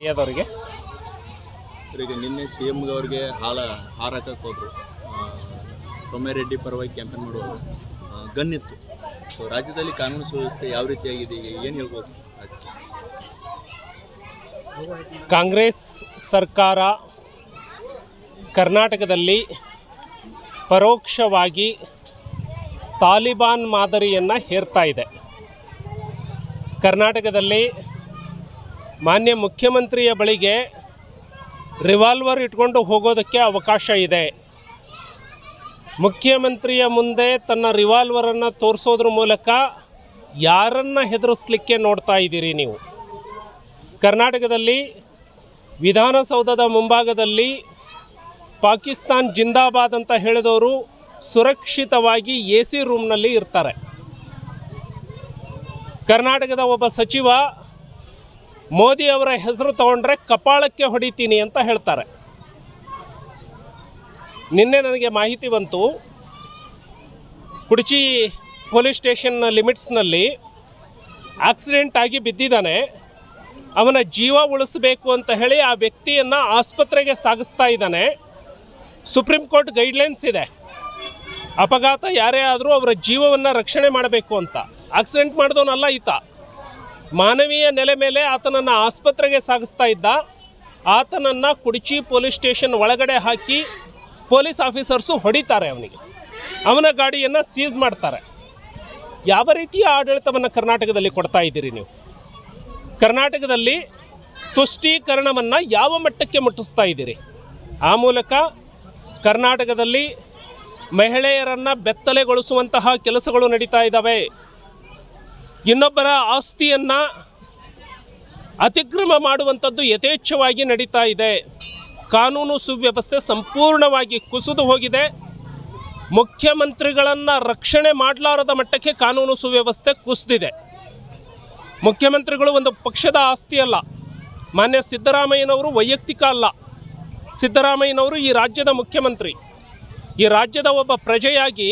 ಅವರಿಗೆ ಸರ್ ಈಗ ನಿನ್ನೆ ಸಿ ಎಮ್ಗವ್ರಿಗೆ ಹಾಲ ಹಾರ ಹಾಕಕ್ಕೆ ಹೋದ್ರು. ಆ, ಪರವಾಗಿ ಕ್ಯಾಂಪೇನ್ ಮಾಡುವಾಗ ಇತ್ತು. ಸೊ ರಾಜ್ಯದಲ್ಲಿ ಕಾನೂನು ಸುವ್ಯವಸ್ಥೆ ಯಾವ ರೀತಿಯಾಗಿದೆ ಏನು ಹೇಳ್ಬೋದು? ಕಾಂಗ್ರೆಸ್ ಸರ್ಕಾರ ಕರ್ನಾಟಕದಲ್ಲಿ ಪರೋಕ್ಷವಾಗಿ ತಾಲಿಬಾನ್ ಮಾದರಿಯನ್ನು ಹೇರ್ತಾ ಇದೆ. ಕರ್ನಾಟಕದಲ್ಲಿ ಮಾನ್ಯ ಮುಖ್ಯಮಂತ್ರಿಯ ಬಳಿಗೆ ರಿವಾಲ್ವರ್ ಇಟ್ಕೊಂಡು ಹೋಗೋದಕ್ಕೆ ಅವಕಾಶ ಇದೆ. ಮುಖ್ಯಮಂತ್ರಿಯ ಮುಂದೆ ತನ್ನ ರಿವಾಲ್ವರನ್ನು ತೋರಿಸೋದ್ರ ಮೂಲಕ ಯಾರನ್ನು ಹೆದರಿಸ್ಲಿಕ್ಕೆ ನೋಡ್ತಾ ಇದ್ದೀರಿ ನೀವು? ಕರ್ನಾಟಕದಲ್ಲಿ, ವಿಧಾನಸೌಧದ ಮುಂಭಾಗದಲ್ಲಿ ಪಾಕಿಸ್ತಾನ್ ಜಿಂದಾಬಾದ್ ಅಂತ ಹೇಳಿದವರು ಸುರಕ್ಷಿತವಾಗಿ ಎ ಸಿ ರೂಮ್ನಲ್ಲಿ ಇರ್ತಾರೆ. ಕರ್ನಾಟಕದ ಒಬ್ಬ ಸಚಿವ ಮೋದಿ ಅವರ ಹೆಸರು ತಗೊಂಡ್ರೆ ಕಪಾಳಕ್ಕೆ ಹೊಡಿತೀನಿ ಅಂತ ಹೇಳ್ತಾರೆ. ನಿನ್ನೆ ನನಗೆ ಮಾಹಿತಿ ಬಂತು. ಕುಡಚಿ ಪೊಲೀಸ್ ಸ್ಟೇಷನ್ ಲಿಮಿಟ್ಸ್ನಲ್ಲಿ ಆಕ್ಸಿಡೆಂಟ್ ಆಗಿ ಬಿದ್ದಿದ್ದಾನೆ. ಅವನ ಜೀವ ಉಳಿಸಬೇಕು ಅಂತ ಹೇಳಿ ಆ ವ್ಯಕ್ತಿಯನ್ನು ಆಸ್ಪತ್ರೆಗೆ ಸಾಗಿಸ್ತಾ ಇದ್ದಾನೆ. ಸುಪ್ರೀಂ ಕೋರ್ಟ್ ಗೈಡ್ಲೈನ್ಸ್ ಇದೆ. ಅಪಘಾತ ಯಾರೇ ಆದರೂ ಅವರ ಜೀವವನ್ನು ರಕ್ಷಣೆ ಮಾಡಬೇಕು ಅಂತ. ಆಕ್ಸಿಡೆಂಟ್ ಮಾಡಿದವನಲ್ಲ ಈತ. ಮಾನವೀಯ ನೆಲೆ ಮೇಲೆ ಆತನನ್ನು ಆಸ್ಪತ್ರೆಗೆ ಸಾಗಿಸ್ತಾ ಇದ್ದ, ಆತನನ್ನು ಕುಡಚಿ ಪೊಲೀಸ್ ಸ್ಟೇಷನ್ ಒಳಗಡೆ ಹಾಕಿ ಪೊಲೀಸ್ ಆಫೀಸರ್ಸು ಹೊಡಿತಾರೆ ಅವನಿಗೆ. ಅವನ ಗಾಡಿಯನ್ನು ಸೀಸ್ ಮಾಡ್ತಾರೆ. ಯಾವ ರೀತಿಯ ಆಡಳಿತವನ್ನು ಕರ್ನಾಟಕದಲ್ಲಿ ಕೊಡ್ತಾ ಇದ್ದೀರಿ ನೀವು? ಕರ್ನಾಟಕದಲ್ಲಿ ತುಷ್ಟೀಕರಣವನ್ನು ಯಾವ ಮಟ್ಟಕ್ಕೆ ಮುಟ್ಟಿಸ್ತಾ ಇದ್ದೀರಿ? ಆ ಮೂಲಕ ಕರ್ನಾಟಕದಲ್ಲಿ ಮಹಿಳೆಯರನ್ನು ಬೆತ್ತಲೆಗೊಳಿಸುವಂತಹ ಕೆಲಸಗಳು ನಡೀತಾ ಇದ್ದಾವೆ. ಇನ್ನೊಬ್ಬರ ಆಸ್ತಿಯನ್ನು ಅತಿಕ್ರಮ ಮಾಡುವಂಥದ್ದು ಯಥೇಚ್ಛವಾಗಿ ನಡೀತಾ ಇದೆ. ಕಾನೂನು ಸುವ್ಯವಸ್ಥೆ ಸಂಪೂರ್ಣವಾಗಿ ಕುಸಿದು ಹೋಗಿದೆ. ಮುಖ್ಯಮಂತ್ರಿಗಳನ್ನು ರಕ್ಷಣೆ ಮಾಡಲಾರದ ಮಟ್ಟಕ್ಕೆ ಕಾನೂನು ಸುವ್ಯವಸ್ಥೆ ಕುಸಿದಿದೆ. ಮುಖ್ಯಮಂತ್ರಿಗಳು ಒಂದು ಪಕ್ಷದ ಆಸ್ತಿ ಅಲ್ಲ, ಮಾನ್ಯ ಸಿದ್ದರಾಮಯ್ಯನವರು ವೈಯಕ್ತಿಕ ಅಲ್ಲ. ಸಿದ್ದರಾಮಯ್ಯನವರು ಈ ರಾಜ್ಯದ ಮುಖ್ಯಮಂತ್ರಿ. ಈ ರಾಜ್ಯದ ಒಬ್ಬ ಪ್ರಜೆಯಾಗಿ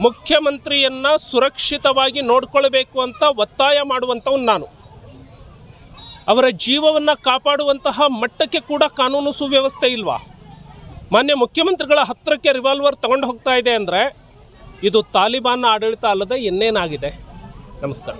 ಮುಖ್ಯಮಂತ್ರಿಯನ್ನು ಸುರಕ್ಷಿತವಾಗಿ ನೋಡ್ಕೊಳ್ಬೇಕು ಅಂತ ಒತ್ತಾಯ ಮಾಡುವಂಥವ್ನು ನಾನು. ಅವರ ಜೀವವನ್ನು ಕಾಪಾಡುವಂತಹ ಮಟ್ಟಕ್ಕೆ ಕೂಡ ಕಾನೂನು ಸುವ್ಯವಸ್ಥೆ ಇಲ್ವಾ? ಮಾನ್ಯ ಮುಖ್ಯಮಂತ್ರಿಗಳ ಹತ್ತಿರಕ್ಕೆ ರಿವಾಲ್ವರ್ ತಗೊಂಡು ಹೋಗ್ತಾ ಇದೆ ಅಂದರೆ ಇದು ತಾಲಿಬಾನ್ ಆಡಳಿತ ಅಲ್ಲದೆ ಇನ್ನೇನಾಗಿದೆ? ನಮಸ್ಕಾರ.